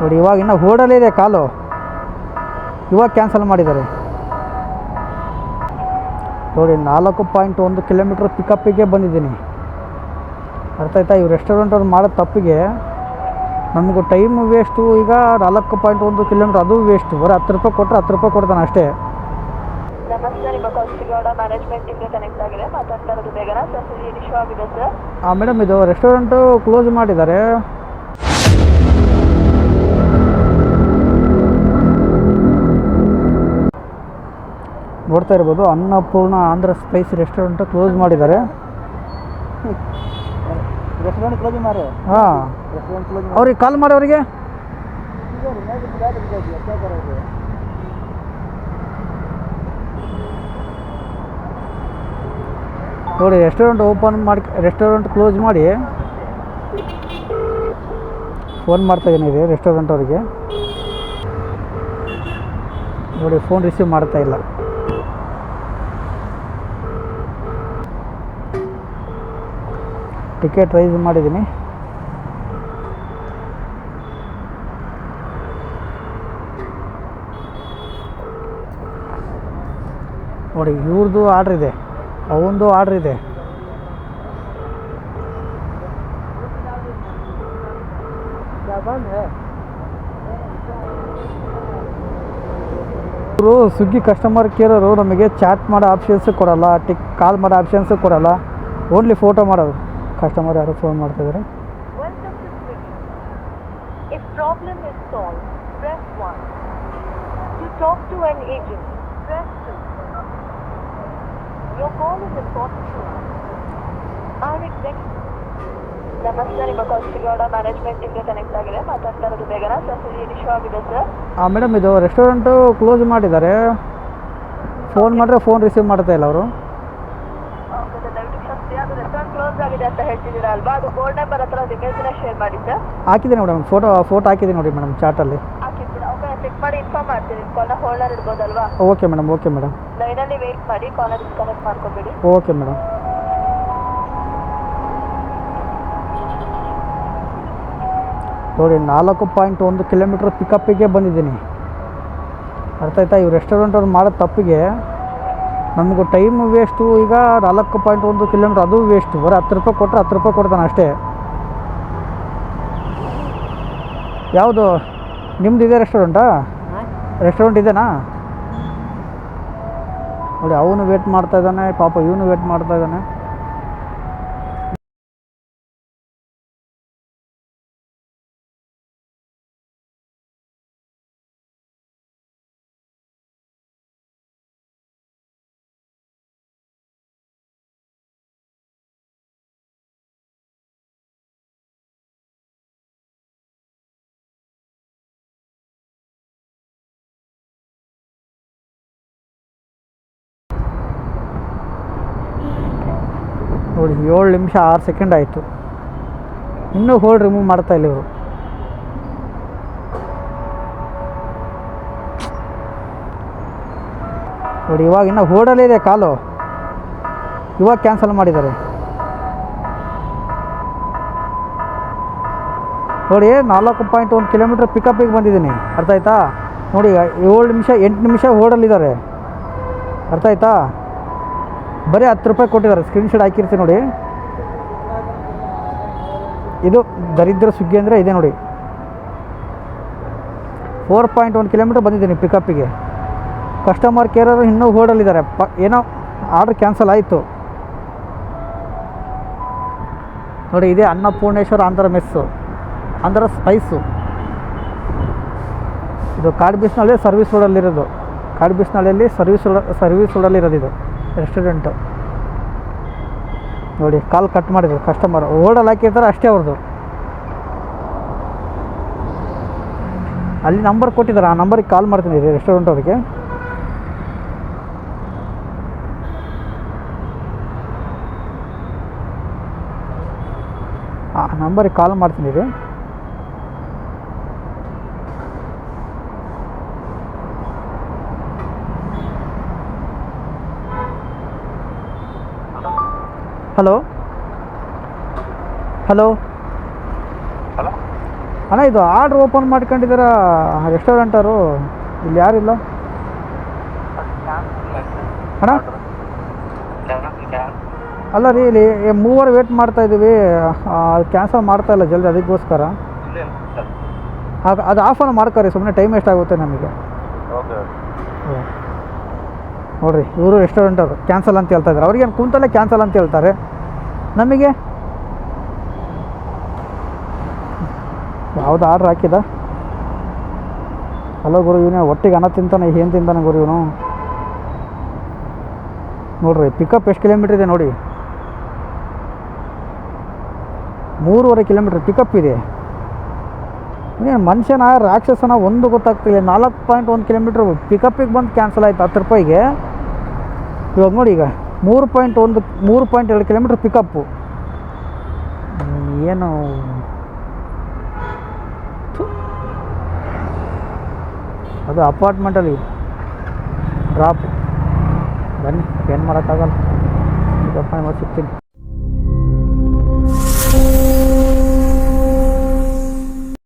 ನೋಡಿ ಇವಾಗ ಇನ್ನೂ ಇದೆ ಕಾಲು. ಇವಾಗ ಕ್ಯಾನ್ಸಲ್ ಮಾಡಿದ್ದಾರೆ. ನೋಡಿ ನಾಲ್ಕು ಪಾಯಿಂಟ್ ಒಂದು ಕಿಲೋಮೀಟ್ರ್ ಪಿಕಪ್ಪಿಗೆ ಬಂದಿದ್ದೀನಿ. ಅರ್ಥ ಆಯ್ತಾ? ಇವು ರೆಸ್ಟೋರೆಂಟ್ ಅವ್ರು ಮಾಡೋ ತಪ್ಪಿಗೆ ನಮಗೂ ಟೈಮ್ ವೇಸ್ಟು ಈಗ ನಾಲ್ಕು ಪಾಯಿಂಟ್ ಒಂದು ಕಿಲೋಮೀಟ್ರ್ ಅದು ವೇಸ್ಟು ಬರೀ ಹತ್ತು ರೂಪಾಯಿ ಕೊಟ್ಟರೆ ಹತ್ತು ರೂಪಾಯಿ ಕೊಡ್ತಾನೆ ಅಷ್ಟೇ. ಹಾಂ ಮೇಡಮ್ ಇದು ರೆಸ್ಟೋರೆಂಟು ಕ್ಲೋಸ್ ಮಾಡಿದ್ದಾರೆ. ನೋಡ್ತಾ ಇರ್ಬೋದು. Annapurna Andhra spice restaurant close ಮಾಡಿದ್ದಾರೆ. ಹಾಂ. ಅವ್ರಿಗೆ ಕಾಲ್ ಮಾಡಿ ಅವರಿಗೆ. ನೋಡಿ ರೆಸ್ಟೋರೆಂಟ್ ಓಪನ್ ಮಾಡಿ ರೆಸ್ಟೋರೆಂಟ್ ಕ್ಲೋಸ್ ಮಾಡಿ. ಫೋನ್ ಮಾಡ್ತಾ ಇದ್ದೀನಿ ಇದೆ ರೆಸ್ಟೋರೆಂಟ್ ಅವರಿಗೆ. ನೋಡಿ ಫೋನ್ ರಿಸೀವ್ ಮಾಡ್ತಾ ಇಲ್ಲ. ಟಿಕೆಟ್ ರೈಸ್ ಮಾಡಿದ್ದೀನಿ. ನೋಡಿ ಇವ್ರದ್ದು ಆರ್ಡ್ರ್ ಇದೆ. ಅವನದು ಆರ್ಡ್ರ್ ಇದೆ. ಇವರು ಸ್ವಿಗ್ಗಿ ಕಸ್ಟಮರ್ ಕೇರರು ನಮಗೆ ಚಾಟ್ ಮಾಡೋ ಆಪ್ಷನ್ಸು ಕೊಡಲ್ಲ ಟಿಕ್ ಕಾಲ್ ಮಾಡೋ ಆಪ್ಷನ್ಸು ಕೊಡಲ್ಲ ಓನ್ಲಿ ಫೋಟೋ ಮಾಡೋದು ಕಸ್ಟಮರ್ ಯಾರು ಫೋನ್ ಮಾಡ್ತಿದ್ದಾರೆ ನಮಸ್ತೆ ನಿಮ್ಮ ಮ್ಯಾನೇಜ್ಮೆಂಟ್ ಇಂದ ಕನೆಕ್ಟ್ ಆಗಿದೆ. ಮಾತಾಡ್ತಾ ಇರೋದು ಬೇಗನ. ಸರ್ ಇಶ್ಯೂ ಆಗಿದೆ ಸರ್ ಹಾಂ ಮೇಡಮ್ ಇದು ರೆಸ್ಟೋರೆಂಟು ಕ್ಲೋಸ್ ಮಾಡಿದ್ದಾರೆ. ಫೋನ್ ಮಾಡಿದ್ರೆ ಫೋನ್ ರಿಸೀವ್ ಮಾಡ್ತಾ ಇಲ್ಲ ಅವರು. ಕ್ಷಮಿಸಿ ಅದು ರೆಸ್ಟೋರೆಂಟ್ ಕ್ಲೋಸ್ ಆಗಿದೆ ಅಂತ ಹೇಳ್ತಿದ್ದೀರಾ ಅಲ್ವಾ? ಅದು ಬೋರ್ಡ್ ನಂಬರ್ ಹತ್ರ ಇಮೇಜ್ನ ಶೇರ್ ಮಾಡಿ ಸರ್. ಹಾಕಿದ್ದೀನಿ ಮೇಡಮ್ ಫೋಟೋ ಫೋಟೋ ಹಾಕಿದ್ದೀನಿ ನೋಡಿ ಮೇಡಮ್ ಚಾಟಲ್ಲಿ ಹಾಕಿರ್ತೀರಾ ಓಕೆ ಚೆಕ್ ಮಾಡಿ ಇನ್ಫಾರ್ಮ್ ಮಾಡ್ತೀನಿ. ಕಾಲ್ನ ಹೋಲ್ಡರ್ ಇಡ್ಬೋದಲ್ವಾ? ಓಕೆ ಮೇಡಮ್ ಓಕೆ ಮೇಡಮ್ ಲೈನಲ್ಲಿ ವೇಟ್ ಮಾಡಿ ಕಾಲರ್ ಡಿಸ್ಕನೆಕ್ಟ್ ಮಾಡ್ಕೊಬೇಡಿ. ಓಕೆ ಮೇಡಮ್ ನೋಡಿ ನಾಲ್ಕು ಪಾಯಿಂಟ್ ಒಂದು ಕಿಲೋಮೀಟ್ರ್ ಪಿಕಪ್ಪಿಗೆ ಬಂದಿದ್ದೀನಿ. ಅರ್ಥ ಆಯ್ತಾ? ಇವ್ರು ರೆಸ್ಟೋರೆಂಟ್ ಅವ್ರು ಮಾಡೋ ತಪ್ಪಿಗೆ ನಮಗೂ ಟೈಮ್ ವೇಸ್ಟು ಈಗ ನಾಲ್ಕು ಪಾಯಿಂಟ್ ಒಂದು ಕಿಲೋಮೀಟ್ರ್ ಅದು ವೇಸ್ಟು ಬರೀ ಹತ್ತು ರೂಪಾಯಿ ಕೊಟ್ಟರೆ ಹತ್ತು ರೂಪಾಯಿ ಕೊಡ್ತಾನೆ ಅಷ್ಟೇ. ಯಾವುದು? ನಿಮ್ದು ಇದೆ ರೆಸ್ಟೋರೆಂಟಾ ರೆಸ್ಟೋರೆಂಟ್ ಇದೆನಾ? ನೋಡಿ ಅವನು ವೇಟ್ ಮಾಡ್ತಾ ಇದ್ದಾನೆ ಪಾಪ ಇವನು ವೇಟ್ ಮಾಡ್ತಾ ಇದ್ದಾನೆ. ನೋಡಿ, ಏಳು ನಿಮಿಷ ಆರು ಸೆಕೆಂಡ್ ಆಯಿತು. ಇನ್ನೂ ಹೋಲ್ ರಿಮೂವ್ ಮಾಡ್ತಾ ಇಲ್ಲ ಇವರು. ನೋಡಿ, ಇವಾಗ ಇನ್ನೂ ಇದೆ ಕಾಲು. ಇವಾಗ ಕ್ಯಾನ್ಸಲ್ ಮಾಡಿದ್ದಾರೆ. ನೋಡಿ, ನಾಲ್ಕು ಪಾಯಿಂಟ್ ಒಂದು ಕಿಲೋಮೀಟ್ರ್ ಪಿಕಪ್ಪಿಗೆ ಬಂದಿದ್ದೀನಿ. ಅರ್ಥ ಆಯ್ತಾ? ನೋಡಿ, ಏಳು ನಿಮಿಷ ಎಂಟು ನಿಮಿಷ ಹೋಡಲ್ಲಿದ್ದಾರೆ ಅರ್ಥ ಆಯ್ತಾ? ಬರೀ ಹತ್ತು ರೂಪಾಯಿ ಕೊಟ್ಟಿದ್ದಾರೆ. ಸ್ಕ್ರೀನ್ಶಾಟ್ ಹಾಕಿರ್ತೀನಿ ನೋಡಿ. ಇದು ದರಿದ್ರ ಸುಗ್ಗಿ ಅಂದರೆ ಇದೆ ನೋಡಿ. ಫೋರ್ ಪಾಯಿಂಟ್ ಒನ್ ಕಿಲೋಮೀಟರ್ ಬಂದಿದ್ದೀನಿ ಪಿಕಪ್ಪಿಗೆ ಕಸ್ಟಮರ್ ಕೇರರು ಇನ್ನೂ ಹೋರ್ಡಲ್ಲಿದ್ದಾರೆ ಪ ಏನೋ ಆರ್ಡ್ರ್ ಕ್ಯಾನ್ಸಲ್ ಆಯಿತು. ನೋಡಿ, ಇದೇ ಅನ್ನಪೂರ್ಣೇಶ್ವರ ಆಂಧ್ರ ಮೆಸ್ಸು ಆಂಧ್ರ ಸ್ಪೈಸು ಇದು ಕಾಡ್ಬಿಸ್ನಳ್ಳಿ ಸರ್ವಿಸ್ ರೋಡಲ್ಲಿರೋದು ಕಾಡ್ಬಿಸ್ನಳ್ಳಿಯಲ್ಲಿ ಸರ್ವಿಸ್ ರೋಡ್ ಸರ್ವಿಸ್ ರೋಡಲ್ಲಿರೋದು ಇದು. ರೆಸ್ಟೋರೆಂಟು ನೋಡಿ, ಕಾಲ್ ಕಟ್ ಮಾಡಿದ್ರು ಕಸ್ಟಮರ್ ಓಡಲ್ಲಿ ಹಾಕಿರ್ತಾರೆ ಅಷ್ಟೇ ಅವ್ರದ್ದು. ಅಲ್ಲಿ ನಂಬರ್ ಕೊಟ್ಟಿದ್ದಾರೆ. ಆ ನಂಬರಿಗೆ ಕಾಲ್ ಮಾಡ್ತೀನಿ ರೆಸ್ಟೋರೆಂಟ್ ಅವ್ರಿಗೆ. ಆ ನಂಬರಿಗೆ ಕಾಲ್ ಮಾಡ್ತೀನಿ ಹಲೋ? ಹಲೋ? ಹಲೋ? ಅಣ್ಣ ಇದು ಆರ್ಡ್ರ್ ಓಪನ್ ಮಾಡ್ಕೊಂಡಿದ್ದೀರಾ ರೆಸ್ಟೋರೆಂಟರು ಇಲ್ಲಿ ಯಾರಿಲ್ಲ? ಅಣ್ಣ? ಅಲ್ಲ ರೀ ಇಲ್ಲಿ ಮೂವರ್ ವೇಟ್ ಮಾಡ್ತಾ ಇದ್ದೀವಿ. ಕ್ಯಾನ್ಸಲ್ ಮಾಡ್ತಾ ಇಲ್ಲ ಜಲ್ದಿ ಅದಕ್ಕೋಸ್ಕರ. ಅದು ಆಫ್ ಅನ್ನು ಮಾಡ್ಕೊರಿ ಸುಮ್ಮನೆ ಟೈಮ್ ಎಷ್ಟಾಗುತ್ತೆ ನಮಗೆ. ಓಕೆ. ನೋಡ್ರಿ, ಇವರು ರೆಸ್ಟೋರೆಂಟ್ ಅವರು. ಕ್ಯಾನ್ಸಲ್ ಅಂತ ಹೇಳ್ತಾ ಇದ್ದಾರೆ. ಅವ್ರಿಗೇನು ಕುಂತಲ್ಲೇ ಕ್ಯಾನ್ಸಲ್ ಅಂತ ಹೇಳ್ತಾರೆ. ನಮಗೆ ಯಾವುದು ಆರ್ಡ್ರ್ ಹಾಕಿದ? ಹಲೋ ಗುರು, ಇವನೇ ಒಟ್ಟಿಗೆ ಅನ್ನ ತಿಂತಾನೆ, ಏನು ತಿಂತಾನೆ ಗುರು ಇವನು? ನೋಡ್ರಿ ಪಿಕಪ್ ಎಷ್ಟು ಕಿಲೋಮೀಟ್ರ್ ಇದೆ ನೋಡಿ. ಮೂರುವರೆ ಕಿಲೋಮೀಟ್ರ್ ಪಿಕಪ್ ಇದೆ. ಇನ್ನೇನು ಮನುಷ್ಯನ ರಾಕ್ಷಸನ ಒಂದು ಗೊತ್ತಾಗ್ತಿಲ್ಲ. ನಾಲ್ಕು ಪಾಯಿಂಟ್ ಒಂದು ಕಿಲೋಮೀಟ್ರ್ ಪಿಕಪ್ಪಿಗೆ ಬಂದು ಕ್ಯಾನ್ಸಲ್ ಆಯ್ತು, ಹತ್ತು ರೂಪಾಯಿಗೆ. ಇವಾಗ ನೋಡಿ ಈಗ ಮೂರು ಪಾಯಿಂಟ್ ಒಂದು, ಮೂರು ಪಾಯಿಂಟ್ ಎರಡು ಕಿಲೋಮೀಟ್ರ್ ಪಿಕಪ್ಪು ಏನು. ಅದು ಅಪಾರ್ಟ್ಮೆಂಟಲ್ಲಿ ಡ್ರಾಪ್ ಬನ್ನಿ, ಏನು ಮಾಡೋಕ್ಕಾಗಲ್ಲ. ಸಿಗ್ತೀನಿ.